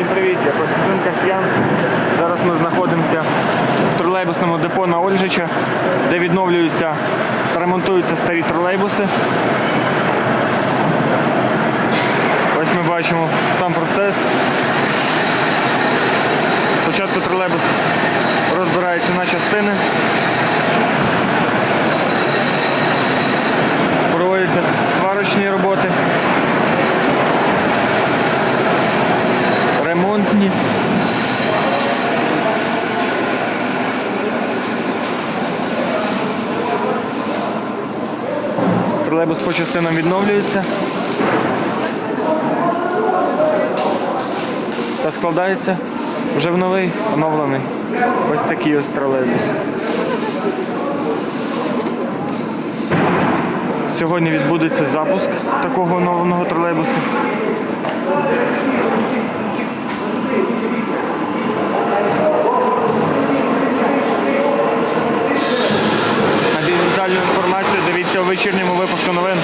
Всім привіт, я Костянтин Касьян. Зараз ми знаходимося в тролейбусному депо на Ольжича, де відновлюються та ремонтуються старі тролейбуси. Ось ми бачимо сам процес. Спочатку тролейбус розбирається на частини. Проводяться сварочні роботи. Ремонтні. Тролейбус по частинам відновлюється та складається вже в новий оновлений. Ось такий ось тролейбус. Сьогодні відбудеться запуск такого оновленого тролейбусу. На більш детальну інформацію дивіться у вечірньому випуску новин.